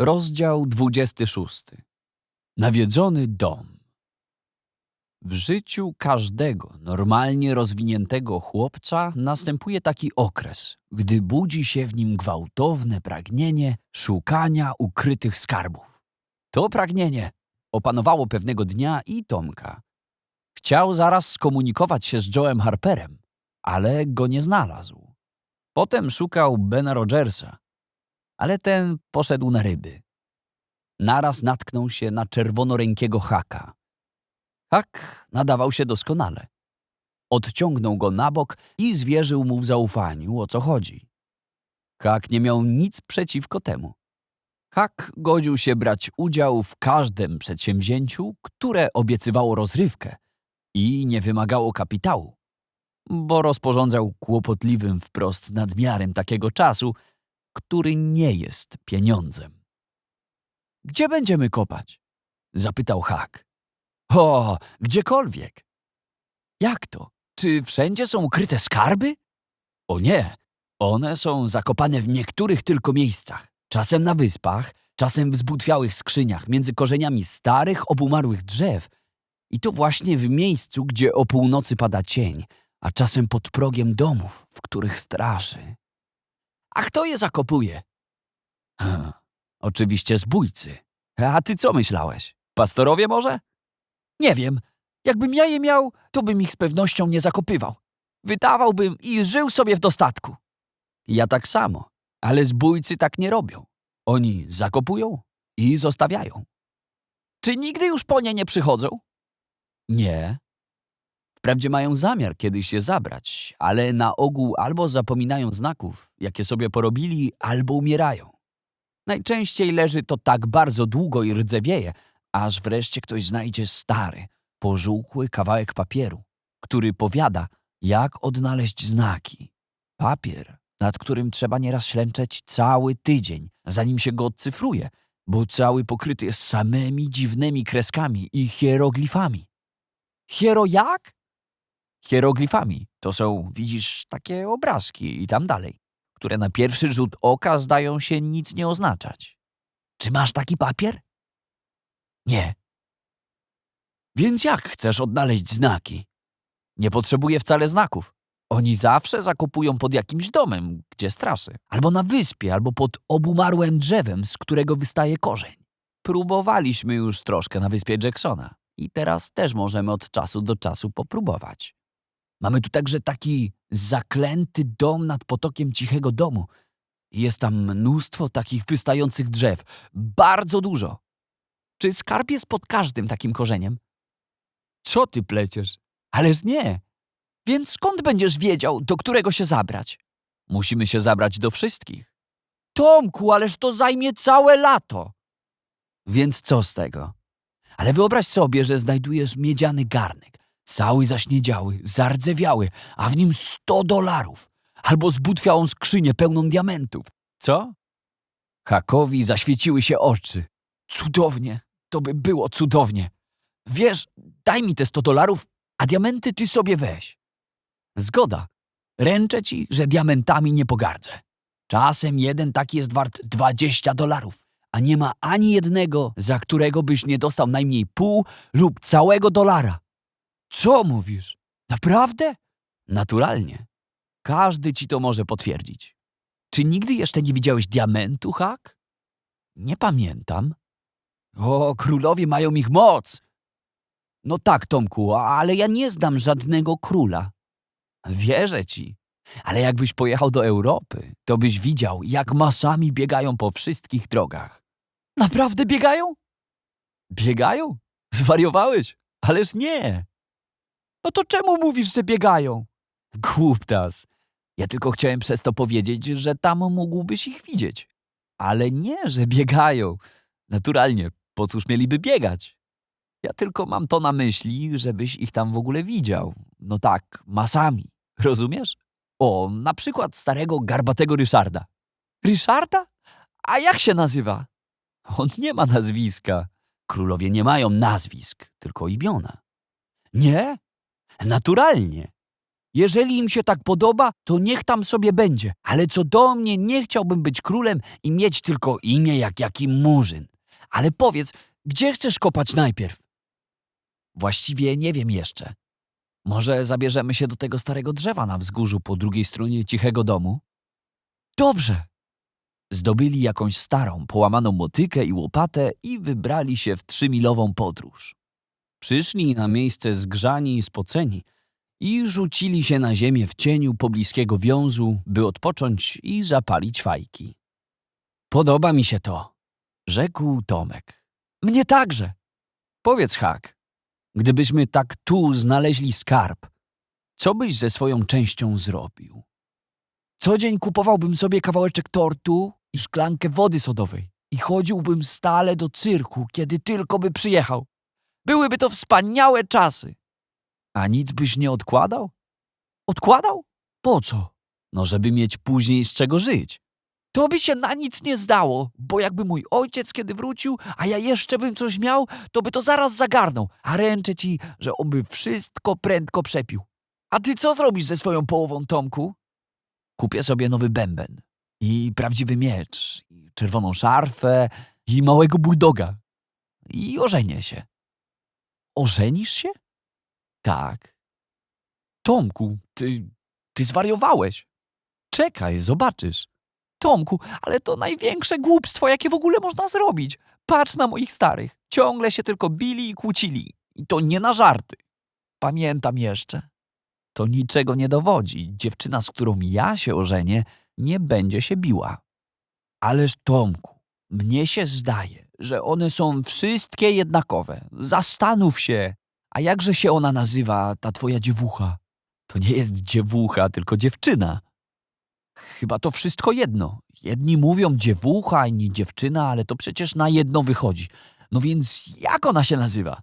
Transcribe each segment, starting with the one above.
Rozdział 26. Nawiedzony dom. W życiu każdego normalnie rozwiniętego chłopca następuje taki okres, gdy budzi się w nim gwałtowne pragnienie szukania ukrytych skarbów. To pragnienie opanowało pewnego dnia i Tomka. Chciał zaraz skomunikować się z Joe'em Harperem, ale go nie znalazł. Potem szukał Bena Rogersa, ale ten poszedł na ryby. Naraz natknął się na czerwonorękiego haka. Hak nadawał się doskonale. Odciągnął go na bok i zwierzył mu w zaufaniu, o co chodzi. Hak nie miał nic przeciwko temu. Hak godził się brać udział w każdym przedsięwzięciu, które obiecywało rozrywkę i nie wymagało kapitału, bo rozporządzał kłopotliwym wprost nadmiarem takiego czasu, który nie jest pieniądzem. Gdzie będziemy kopać? Zapytał Hak. O, gdziekolwiek. Jak to? Czy wszędzie są ukryte skarby? O nie, one są zakopane w niektórych tylko miejscach. Czasem na wyspach, czasem w zbutwiałych skrzyniach między korzeniami starych, obumarłych drzew. I to właśnie w miejscu, gdzie o północy pada cień, a czasem pod progiem domów, w których straży. A kto je zakopuje? Oczywiście zbójcy. A ty co myślałeś? Pastorowie może? Nie wiem. Jakbym ja je miał, to bym ich z pewnością nie zakopywał. Wydawałbym i żył sobie w dostatku. Ja tak samo, ale zbójcy tak nie robią. Oni zakopują i zostawiają. Czy nigdy już po nie nie przychodzą? Nie. Wprawdzie mają zamiar kiedyś je zabrać, ale na ogół albo zapominają znaków, jakie sobie porobili, albo umierają. Najczęściej leży to tak bardzo długo i rdzewieje, aż wreszcie ktoś znajdzie stary, pożółkły kawałek papieru, który powiada, jak odnaleźć znaki. Papier, nad którym trzeba nieraz ślęczeć cały tydzień, zanim się go odcyfruje, bo cały pokryty jest samymi dziwnymi kreskami i hieroglifami. Hiero jak? Hieroglifami to są, widzisz, takie obrazki i tam dalej, które na pierwszy rzut oka zdają się nic nie oznaczać. Czy masz taki papier? Nie. Więc jak chcesz odnaleźć znaki? Nie potrzebuję wcale znaków. Oni zawsze zakopują pod jakimś domem, gdzie straszy. Albo na wyspie, albo pod obumarłym drzewem, z którego wystaje korzeń. Próbowaliśmy już troszkę na wyspie Jacksona i teraz też możemy od czasu do czasu popróbować. Mamy tu także taki zaklęty dom nad potokiem cichego domu. Jest tam mnóstwo takich wystających drzew. Bardzo dużo. Czy skarb jest pod każdym takim korzeniem? Co ty pleciesz? Ależ nie. Więc skąd będziesz wiedział, do którego się zabrać? Musimy się zabrać do wszystkich. Tomku, ależ to zajmie całe lato. Więc co z tego? Ale wyobraź sobie, że znajdujesz miedziany garnek, cały zaśniedziały, zardzewiały, a w nim sto dolarów. Albo zbutwiałą skrzynię pełną diamentów. Co? Hakowi zaświeciły się oczy. Cudownie, to by było cudownie. Wiesz, daj mi te sto dolarów, a diamenty ty sobie weź. Zgoda. Ręczę ci, że diamentami nie pogardzę. Czasem jeden taki jest wart 20 dolarów, a nie ma ani jednego, za którego byś nie dostał najmniej pół lub całego dolara. Co mówisz? Naprawdę? Naturalnie. Każdy ci to może potwierdzić. Czy nigdy jeszcze nie widziałeś diamentu, Hak? Nie pamiętam. O, królowie mają ich moc. No tak, Tomku, ale ja nie znam żadnego króla. Wierzę ci. Ale jakbyś pojechał do Europy, to byś widział, jak masami biegają po wszystkich drogach. Naprawdę biegają? Biegają? Zwariowałeś? Ależ nie. No to czemu mówisz, że biegają? Głuptas. Ja tylko chciałem przez to powiedzieć, że tam mógłbyś ich widzieć. Ale nie, że biegają. Naturalnie, po cóż mieliby biegać? Ja tylko mam to na myśli, żebyś ich tam w ogóle widział. No tak, masami. Rozumiesz? O, na przykład starego garbatego Ryszarda. Ryszarda? A jak się nazywa? On nie ma nazwiska. Królowie nie mają nazwisk, tylko imiona. Nie? Naturalnie. Jeżeli im się tak podoba, to niech tam sobie będzie. Ale co do mnie, nie chciałbym być królem i mieć tylko imię jak jaki murzyn. Ale powiedz, gdzie chcesz kopać najpierw? Właściwie nie wiem jeszcze. Może zabierzemy się do tego starego drzewa na wzgórzu po drugiej stronie cichego domu? Dobrze. Zdobyli jakąś starą, połamaną motykę i łopatę i wybrali się w trzymilową podróż. Przyszli na miejsce zgrzani i spoceni i rzucili się na ziemię w cieniu pobliskiego wiązu, by odpocząć i zapalić fajki. Podoba mi się to, rzekł Tomek. Mnie także. Powiedz, Hak, gdybyśmy tak tu znaleźli skarb, co byś ze swoją częścią zrobił? Co dzień kupowałbym sobie kawałeczek tortu i szklankę wody sodowej i chodziłbym stale do cyrku, kiedy tylko by przyjechał. Byłyby to wspaniałe czasy. A nic byś nie odkładał? Odkładał? Po co? No, żeby mieć później z czego żyć. To by się na nic nie zdało, bo jakby mój ojciec kiedy wrócił, a ja jeszcze bym coś miał, to by to zaraz zagarnął, a ręczę ci, że on by wszystko prędko przepił. A ty co zrobisz ze swoją połową, Tomku? Kupię sobie nowy bęben i prawdziwy miecz, i czerwoną szarfę, i małego buldoga. I ożenię się. Ożenisz się? Tak. Tomku, ty, ty zwariowałeś. Czekaj, zobaczysz. Tomku, ale to największe głupstwo, jakie w ogóle można zrobić. Patrz na moich starych. Ciągle się tylko bili i kłócili. I to nie na żarty. Pamiętam jeszcze. To niczego nie dowodzi. Dziewczyna, z którą ja się ożenię, nie będzie się biła. Ależ Tomku, mnie się zdaje, że one są wszystkie jednakowe. Zastanów się. A jakże się ona nazywa, ta twoja dziewucha? To nie jest dziewucha, tylko dziewczyna. Chyba to wszystko jedno. Jedni mówią dziewucha, inni dziewczyna, ale to przecież na jedno wychodzi. No więc jak ona się nazywa?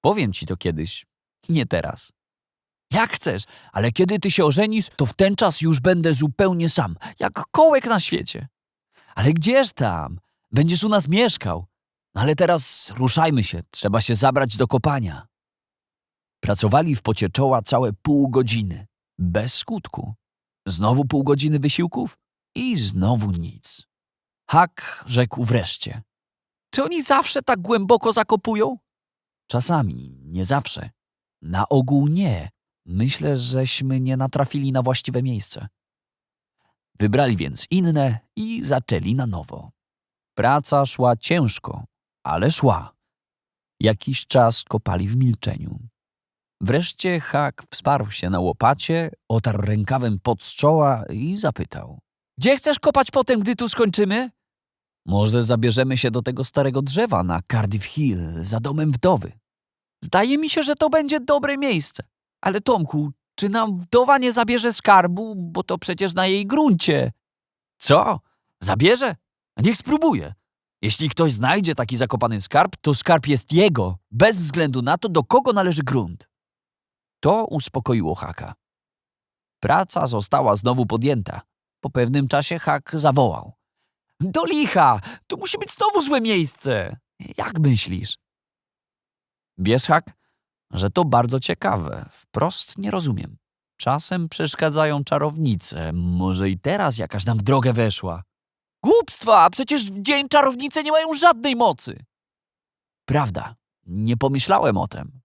Powiem ci to kiedyś. Nie teraz. Jak chcesz, ale kiedy ty się ożenisz, to w ten czas już będę zupełnie sam, jak kołek na świecie. Ale gdzież tam? Będziesz u nas mieszkał. Ale teraz ruszajmy się, trzeba się zabrać do kopania. Pracowali w pocie czoła całe pół godziny, bez skutku. Znowu pół godziny wysiłków i znowu nic. Hak rzekł wreszcie. Czy oni zawsze tak głęboko zakopują? Czasami, nie zawsze. Na ogół nie. Myślę, żeśmy nie natrafili na właściwe miejsce. Wybrali więc inne i zaczęli na nowo. Praca szła ciężko, ale szła. Jakiś czas kopali w milczeniu. Wreszcie Hak wsparł się na łopacie, otarł rękawem pod z czoła i zapytał. Gdzie chcesz kopać potem, gdy tu skończymy? Może zabierzemy się do tego starego drzewa na Cardiff Hill, za domem wdowy. Zdaje mi się, że to będzie dobre miejsce. Ale Tomku, czy nam wdowa nie zabierze skarbu, bo to przecież na jej gruncie? Co? Zabierze? Niech spróbuje. Jeśli ktoś znajdzie taki zakopany skarb, to skarb jest jego, bez względu na to, do kogo należy grunt. To uspokoiło Haka. Praca została znowu podjęta. Po pewnym czasie Hak zawołał. Do licha! Tu musi być znowu złe miejsce! Jak myślisz? Wiesz, Hak, że to bardzo ciekawe. Wprost nie rozumiem. Czasem przeszkadzają czarownice. Może i teraz jakaś nam w drogę weszła. Głupstwa! Przecież w dzień czarownice nie mają żadnej mocy. Prawda. Nie pomyślałem o tym.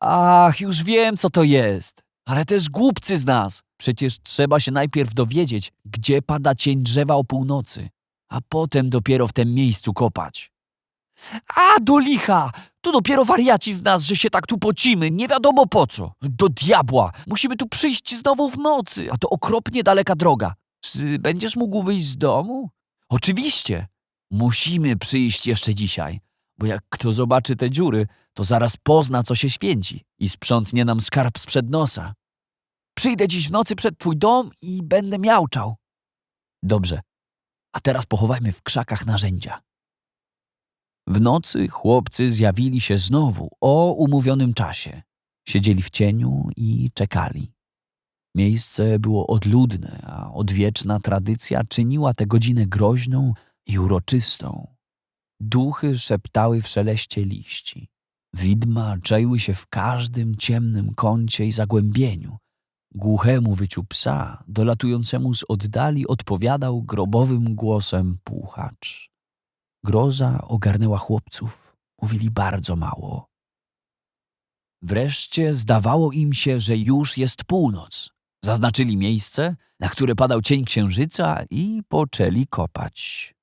Ach, już wiem, co to jest. Ale też głupcy z nas. Przecież trzeba się najpierw dowiedzieć, gdzie pada cień drzewa o północy, a potem dopiero w tym miejscu kopać. A, do licha! To dopiero wariaci z nas, że się tak tu pocimy, nie wiadomo po co. Do diabła! Musimy tu przyjść znowu w nocy, a to okropnie daleka droga. Czy będziesz mógł wyjść z domu? Oczywiście. Musimy przyjść jeszcze dzisiaj, bo jak kto zobaczy te dziury, to zaraz pozna, co się święci i sprzątnie nam skarb sprzed nosa. Przyjdę dziś w nocy przed twój dom i będę miałczał. Dobrze, a teraz pochowajmy w krzakach narzędzia. W nocy chłopcy zjawili się znowu o umówionym czasie. Siedzieli w cieniu i czekali. Miejsce było odludne, a odwieczna tradycja czyniła tę godzinę groźną i uroczystą. Duchy szeptały w szeleście liści. Widma czaiły się w każdym ciemnym kącie i zagłębieniu, Głuchemu wyciu psa, dolatującemu z oddali, odpowiadał grobowym głosem puchacz. Groza ogarnęła chłopców. Mówili bardzo mało. Wreszcie zdawało im się, że już jest północ. Zaznaczyli miejsce, na które padał cień księżyca i poczęli kopać.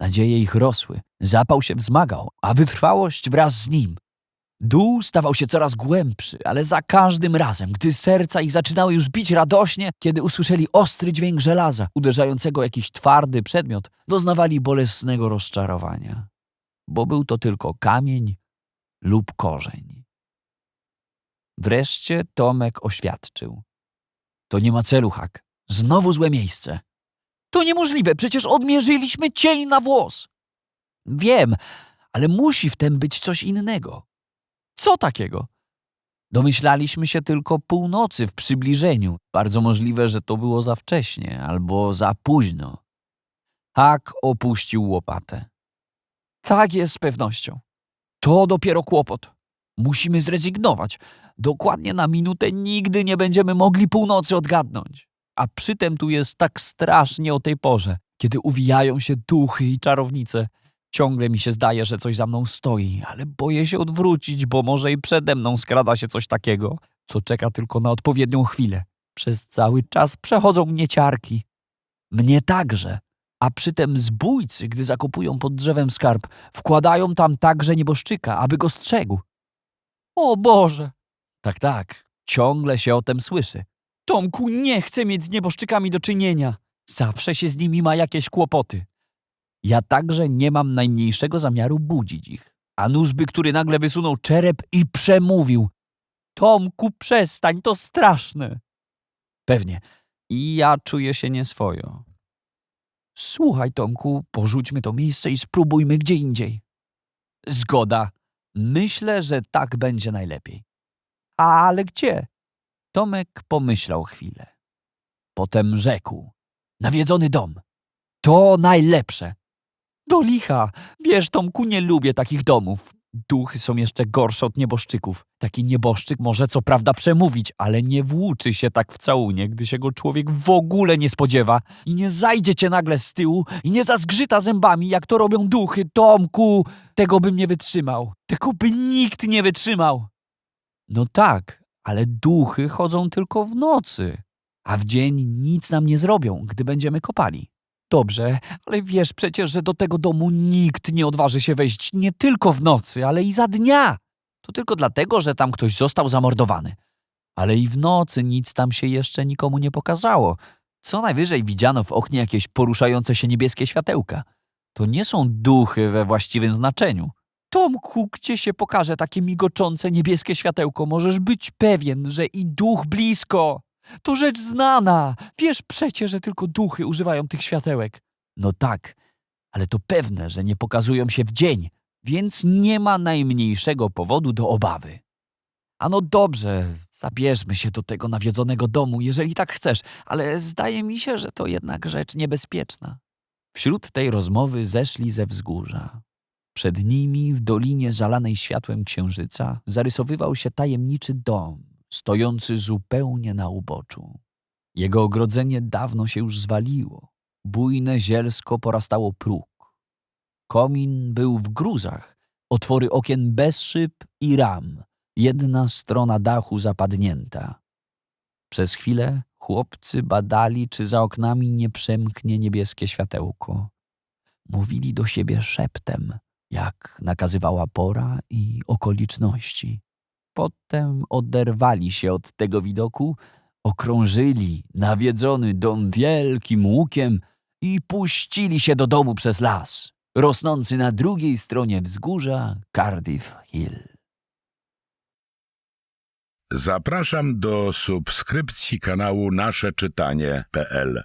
Nadzieje ich rosły, zapał się wzmagał, a wytrwałość wraz z nim. Dół stawał się coraz głębszy, ale za każdym razem, gdy serca ich zaczynały już bić radośnie, kiedy usłyszeli ostry dźwięk żelaza uderzającego jakiś twardy przedmiot, doznawali bolesnego rozczarowania, bo był to tylko kamień lub korzeń. Wreszcie Tomek oświadczył. To nie ma celu, Hak. Znowu złe miejsce. To niemożliwe, przecież odmierzyliśmy cień na włos. Wiem, ale musi w tym być coś innego. Co takiego? Domyślaliśmy się tylko północy w przybliżeniu. Bardzo możliwe, że to było za wcześnie albo za późno. Hak opuścił łopatę. Tak jest z pewnością. To dopiero kłopot. Musimy zrezygnować. Dokładnie na minutę nigdy nie będziemy mogli północy odgadnąć. A przytem tu jest tak strasznie o tej porze, kiedy uwijają się duchy i czarownice. Ciągle mi się zdaje, że coś za mną stoi, ale boję się odwrócić, bo może i przede mną skrada się coś takiego, co czeka tylko na odpowiednią chwilę. Przez cały czas przechodzą mnie ciarki. Mnie także. A przytem zbójcy, gdy zakopują pod drzewem skarb, wkładają tam także nieboszczyka, aby go strzegł. O Boże! Tak, tak, ciągle się o tym słyszy. Tomku nie chce mieć z nieboszczykami do czynienia. Zawsze się z nimi ma jakieś kłopoty. Ja także nie mam najmniejszego zamiaru budzić ich. A nóżby, który nagle wysunął czerep i przemówił. Tomku, przestań, to straszne. Pewnie. I ja czuję się nieswojo. Słuchaj, Tomku, porzućmy to miejsce i spróbujmy gdzie indziej. Zgoda. Myślę, że tak będzie najlepiej. Ale gdzie? Tomek pomyślał chwilę. Potem rzekł. Nawiedzony dom. To najlepsze. Do licha. Wiesz, Tomku, nie lubię takich domów. Duchy są jeszcze gorsze od nieboszczyków. Taki nieboszczyk może co prawda przemówić, ale nie włóczy się tak w całunie, gdy się go człowiek w ogóle nie spodziewa i nie zajdzie cię nagle z tyłu i nie zazgrzyta zębami, jak to robią duchy. Tomku, tego bym nie wytrzymał. Tego by nikt nie wytrzymał. No tak, ale duchy chodzą tylko w nocy, a w dzień nic nam nie zrobią, gdy będziemy kopali. Dobrze, ale wiesz przecież, że do tego domu nikt nie odważy się wejść nie tylko w nocy, ale i za dnia. To tylko dlatego, że tam ktoś został zamordowany. Ale i w nocy nic tam się jeszcze nikomu nie pokazało. Co najwyżej widziano w oknie jakieś poruszające się niebieskie światełka. To nie są duchy we właściwym znaczeniu. Tomku, gdzie się pokaże takie migoczące niebieskie światełko, możesz być pewien, że i duch blisko. To rzecz znana. Wiesz przecie, że tylko duchy używają tych światełek. No tak, ale to pewne, że nie pokazują się w dzień, więc nie ma najmniejszego powodu do obawy. Ano dobrze, zabierzmy się do tego nawiedzonego domu, jeżeli tak chcesz, ale zdaje mi się, że to jednak rzecz niebezpieczna. Wśród tej rozmowy zeszli ze wzgórza. Przed nimi, w dolinie zalanej światłem księżyca, zarysowywał się tajemniczy dom, stojący zupełnie na uboczu. Jego ogrodzenie dawno się już zwaliło. Bujne zielsko porastało próg. Komin był w gruzach, otwory okien bez szyb i ram, jedna strona dachu zapadnięta. Przez chwilę chłopcy badali, czy za oknami nie przemknie niebieskie światełko. Mówili do siebie szeptem, jak nakazywała pora i okoliczności. Potem oderwali się od tego widoku, okrążyli nawiedzony dom wielkim łukiem i puścili się do domu przez las, rosnący na drugiej stronie wzgórza Cardiff Hill. Zapraszam do subskrypcji kanału nasze czytanie.pl